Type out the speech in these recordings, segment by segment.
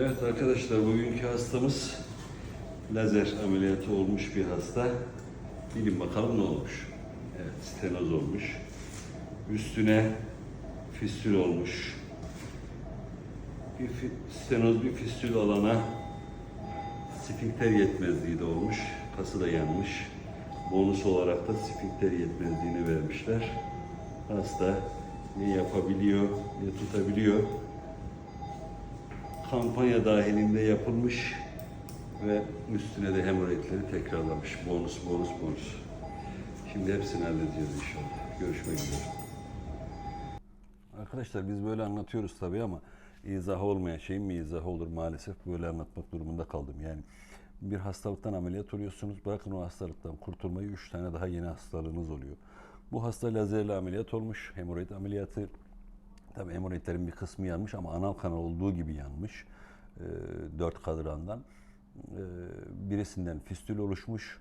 Evet arkadaşlar bugünkü hastamız lazer ameliyatı olmuş bir hasta. Bilin bakalım ne olmuş. Evet stenoz olmuş. Üstüne fistül olmuş. Bir stenoz bir fistül alana sfinkter yetmezliği de olmuş. Kası da yanmış. Bonus olarak da sfinkter yetmezliğini vermişler. Hasta ne yapabiliyor ne tutabiliyor kampanya dahilinde yapılmış ve üstüne de hemoroidleri tekrarlamış. Bonus, bonus, bonus. Şimdi hepsini halledeceğiz inşallah. Görüşmek üzere. Arkadaşlar biz böyle anlatıyoruz tabii ama izah olmayan şeyin mi izahı olur maalesef böyle anlatmak durumunda kaldım. Yani bir hastalıktan ameliyat oluyorsunuz. Bırakın o hastalıktan kurtulmayı üç tane daha yeni hastalığınız oluyor. Bu hasta lazerle ameliyat olmuş. Hemoroid ameliyatı Tabii hemoroidlerin bir kısmı yanmış ama anal kanal olduğu gibi yanmış. E, dört kadrandan. E, birisinden fistül oluşmuş.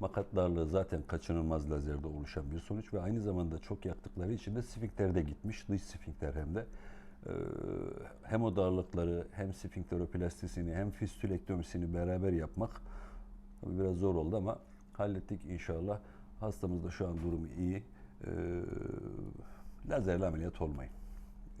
Makat darlığı zaten kaçınılmaz lazerde oluşan bir sonuç ve aynı zamanda çok yaktıkları için de sfinkter de gitmiş. Dış sfinkter hem de. E, hem o darlıkları hem sfinkteroplastisini hem fistülektomisini beraber yapmak tabii biraz zor oldu ama hallettik inşallah. Hastamız da şu an durumu iyi. E, lazerle ameliyat olmayın.